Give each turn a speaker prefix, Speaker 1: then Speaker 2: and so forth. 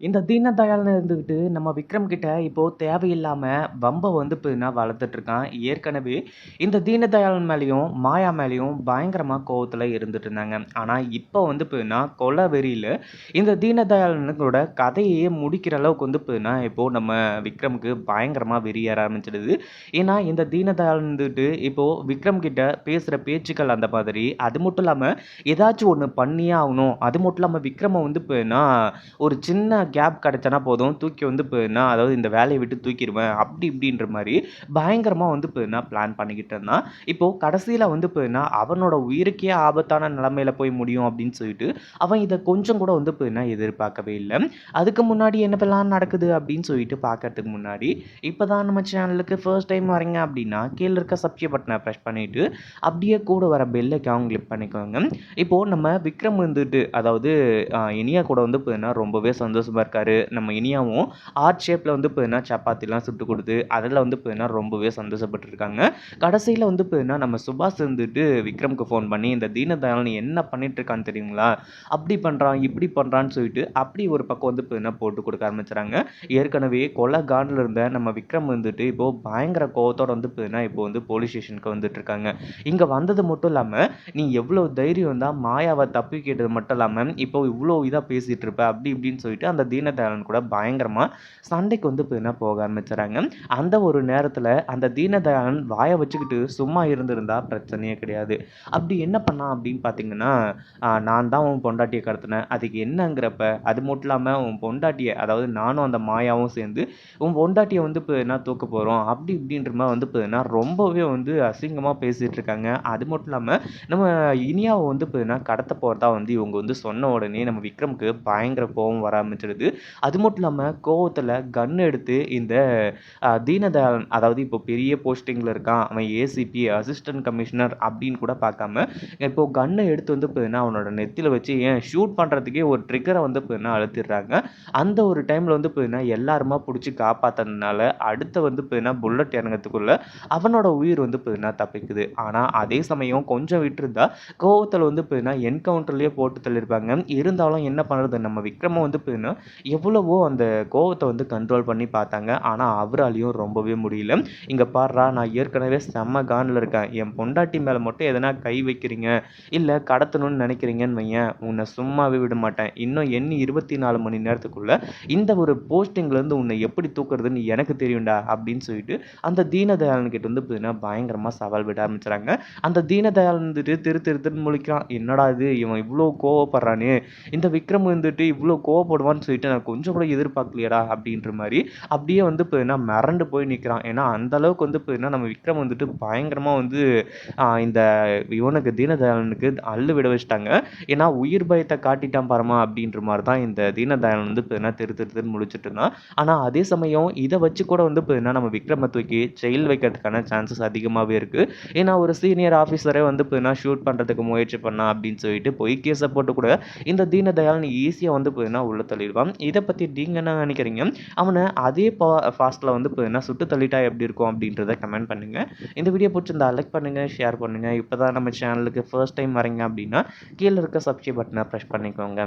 Speaker 1: இந்த தீனதயாள்னு இருந்துக்கிட்டு நம்ம விக்ரம் கிட்ட இப்போது தேவையில்லாமல் வம்பை வந்து பார்த்தீங்கன்னா வளர்த்துட்ருக்கான் ஏற்கனவே இந்த தீனதயாள் மேலேயும் மாயா மேலேயும் பயங்கரமாக கோவத்தில் இருந்துட்டு இருந்தாங்க. ஆனால் இப்போ வந்து பார்த்தீங்கன்னா கொலை வெறியில் இந்த தீனதயாளனுக்கூட கதையே முடிக்கிற அளவுக்கு வந்து பார்த்தீங்கன்னா இப்போது நம்ம விக்ரமுக்கு பயங்கரமாக வெறி ஆரம்பிச்சிடுது. ஏன்னா இந்த தீனதயாள் இருந்துட்டு இப்போது விக்ரம் கிட்ட பேசுகிற பேச்சுக்கள் அந்த மாதிரி. அது மட்டும் இல்லாமல் ஏதாச்சும் ஒன்று பண்ணியே ஆகணும். அது மட்டும் இல்லாமல் விக்ரமை வந்து பார்த்தீங்கன்னா ஒரு சின்ன கேப் கிடச்சனா போதும் தூக்கி வந்து போயிருந்தா அதாவது இந்த வேலையை விட்டு தூக்கிடுவேன் அப்படி இப்படின்ற மாதிரி பயங்கரமாக வந்து போயிருந்தா பிளான் பண்ணிக்கிட்டு இருந்தான். இப்போது கடைசியில் வந்து போயிருந்தா அவனோட உயிருக்கே ஆபத்தான நிலமையில போய் முடியும் அப்படின்னு சொல்லிட்டு அவன் இதை கொஞ்சம் கூட வந்து போயிருந்தா எதிர்பார்க்கவே இல்லை அதுக்கு முன்னாடி என்ன பிளான் நடக்குது அப்படின்னு சொல்லிட்டு பார்க்கறதுக்கு முன்னாடி இப்போ தான் நம்ம சேனலுக்கு ஃபர்ஸ்ட் டைம் வரீங்க அப்படின்னா கீழே இருக்க சப்ஸ்கிரைப் பட்டனை பிரஸ் பண்ணிவிட்டு அப்படியே கூட வர பெல் ஐகான் கிளிக் பண்ணிக்கோங்க. இப்போது நம்ம விக்ரம் வந்துட்டு அதாவது இனியா கூட வந்து போயிருந்தா ரொம்பவே சந்தோஷமாக சூப்பராக இருக்கார் நம்ம இனியாவும் ஆர்ட் ஷேப்ல வந்து பார்த்தீங்கன்னா சப்பாத்திலாம் சுட்டு கொடுத்து அதில் வந்து பார்த்தீங்கன்னா ரொம்பவே சந்தோஷப்பட்டுருக்காங்க. கடைசியில வந்து பார்த்தீங்கன்னா நம்ம சுபாஷ் வந்துட்டு விக்ரம்க்கு ஃபோன் பண்ணி இந்த தீனதயாளன் என்ன பண்ணிட்டு இருக்கான்னு தெரியுங்களா? அப்படி பண்றான், இப்படி பண்றான்னு சொல்லிட்டு அப்படி ஒரு பக்கம் வந்து பார்த்தீங்கன்னா போட்டு கொடுக்க ஆரம்பிச்சுறாங்க. ஏற்கனவே கொலை காண்டில் இருந்த நம்ம விக்ரம் வந்துட்டு இப்போ பயங்கர கோவத்தோடு வந்து பார்த்தீங்கன்னா இப்போ வந்து போலீஸ் ஸ்டேஷனுக்கு வந்துட்டு இருக்காங்க. வந்தது மட்டும் இல்லாமல் நீ எவ்வளோ தைரியம் தான் மாயாவை தப்பி கேட்டது மட்டும் இல்லாமல் இப்போ இவ்வளோ இதாக பேசிட்டு இருப்ப அப்படி இப்படின்னு சொல்லிட்டு அந்த தீனதயாளன் கூட பயங்கரமாக சண்டைக்கு வந்து பார்த்தீங்கன்னா போக ஆரம்பிச்சுறாங்க. அந்த ஒரு நேரத்தில் அந்த தீனதயாளன் வாயை வச்சுக்கிட்டு சும்மா இருந்திருந்தா பிரச்சனையே கிடையாது. அப்படி என்ன பண்ணான் அப்படின்னு பார்த்தீங்கன்னா, நான் தான் உன் பொண்டாட்டியை கடத்தினேன். அதுக்கு என்னங்கிறப்ப அது மட்டும் இல்லாமல் உன் பொண்டாட்டியை அதாவது நானும் அந்த மாயாவும் சேர்ந்து உன் பொண்டாட்டியை வந்து பார்த்தீங்கன்னா தூக்க போகிறோம் அப்படி இப்படின்ற மாதிரி வந்து பார்த்தீங்கன்னா ரொம்பவே வந்து அசிங்கமாக பேசிகிட்டு இருக்காங்க. அது மட்டும் இல்லாமல் நம்ம இனியாவை வந்து பார்த்தீங்கன்னா கடத்த போகிறதா வந்து இவங்க வந்து சொன்ன உடனே நம்ம விக்ரமுக்கு பயங்கர கோபம் வர ஆரம்பிச்சிடுது. அது மட்டும் இல்லாமல் கோவத்தில் கன் எடுத்து இந்த தீனதயாளன் அதாவது இப்போ பெரிய போஸ்டிங்கில் இருக்கான். அவன் ஏசிபி அசிஸ்டன்ட் கமிஷனர் அப்படின்னு கூட பார்க்காம இப்போ கன்னை எடுத்து வந்து பார்த்தீங்கன்னா அவனோட நெத்தியில் வச்சு ஏன் ஷூட் பண்ணுறதுக்கே ஒரு ட்ரிக்கரை வந்து பார்த்தீங்கன்னா அழுத்திடுறாங்க. அந்த ஒரு டைமில் வந்து பார்த்தீங்கன்னா எல்லாருமா பிடிச்சி காப்பாற்றினால அடுத்து வந்து பார்த்தீங்கன்னா புல்லட் இறங்கிறதுக்குள்ள அவனோட உயிர் வந்து பார்த்தீங்கன்னா தப்பிக்குது. ஆனால் அதே சமயம் கொஞ்சம் விட்டுருந்தா கோவத்தில் வந்து பார்த்தீங்கன்னா என்கவுண்டர்லேயே போட்டு தள்ளியிருப்பாங்க. இருந்தாலும் என்ன பண்ணுறது நம்ம விக்ரம வந்து பார்த்தீங்கன்னா எவ்வளவோ அந்த கோவத்தை வந்து கண்ட்ரோல் பண்ணி பார்த்தாங்க. ஆனால் அவராலையும் ரொம்பவே முடியல. இங்கே பாடுறா நான் ஏற்கனவே செம்ம கானில் இருக்கேன். என் பொண்டாட்டி மேலே மட்டும் எதனா கை வைக்கிறீங்க, இல்லை கடத்தணும்னு நினைக்கிறீங்கன்னு வையேன், உன்னை சும்மாவே விட மாட்டேன். இன்னும் எண்ணி 24 மணி நேரத்துக்குள்ள இந்த ஒரு போஸ்டிங்லேருந்து உன்னை எப்படி தூக்குறதுன்னு எனக்கு தெரியும்டா அப்படின்னு சொல்லிட்டு அந்த தீனதயாளன் கிட்ட வந்து பார்த்தீங்கன்னா பயங்கரமாக சவால் விட ஆரம்பிச்சுறாங்க. அந்த தீனதயாளன் வந்துட்டு திரு திரு திருன்னு முழிக்கிறான். என்னடா இது இவன் இவ்வளோ கோவப்படுறானே! இந்த விக்ரம் வந்துட்டு இவ்வளோ கோவப்படுவான்னு சொல்லிட்டு நான் கொஞ்சம் கூட எதிர்பார்க்கலையடா அப்படின்ற மாதிரி அப்படியே வந்து இப்போ என்ன மிரண்டு போய் நிற்கிறான் ஏன்னா அந்த அளவுக்கு வந்து இப்போ என்ன நம்ம விக்ரம் வந்துட்டு பயங்கரமாக வந்து இந்த இவனுக்கு தீனதயாளனுக்கு அள்ளு விட வச்சுட்டாங்க. ஏன்னா உயிர் பயத்தை காட்டிட்டான் பாருமா அப்படின்ற மாதிரி தான் இந்த தீனதயாளன் வந்து இப்போ என்ன திரு திருன்னு முடிச்சுட்டு இருந்தான். ஆனால் அதே சமயம் இதை வச்சு கூட வந்து இப்போ என்ன நம்ம விக்ரம தூக்கி ஜெயில் வைக்கிறதுக்கான சான்சஸ் அதிகமாகவே இருக்குது ஏன்னா ஒரு சீனியர் ஆஃபீஸரே வந்து இப்போ என்ன ஷூட் பண்ணுறதுக்கு முயற்சி பண்ணான் அப்படின்னு சொல்லிட்டு பொய் கேஸை போட்டு கூட இந்த தீனதயாளன் ஈஸியாக வந்து இப்போ என்ன உள்ள தள்ளிடுவான். இத பத்தி நீங்கள் என்ன நினைக்கிறீங்க? அவனை அதே பா ஃபாஸ்ட்டில் வந்து பார்த்தீங்கன்னா சுட்டு தள்ளிட்டா எப்படி இருக்கும் அப்படின்றத கமெண்ட் பண்ணுங்க. இந்த வீடியோ பிடிச்சிருந்தா லைக் பண்ணுங்க, ஷேர் பண்ணுங்க. இப்பதான் நம்ம சேனலுக்கு ஃபர்ஸ்ட் டைம் வரீங்க அப்படின்னா கீழ இருக்க சப்ஸ்கிரைப் பட்டனை பிரஸ் பண்ணிக்கோங்க.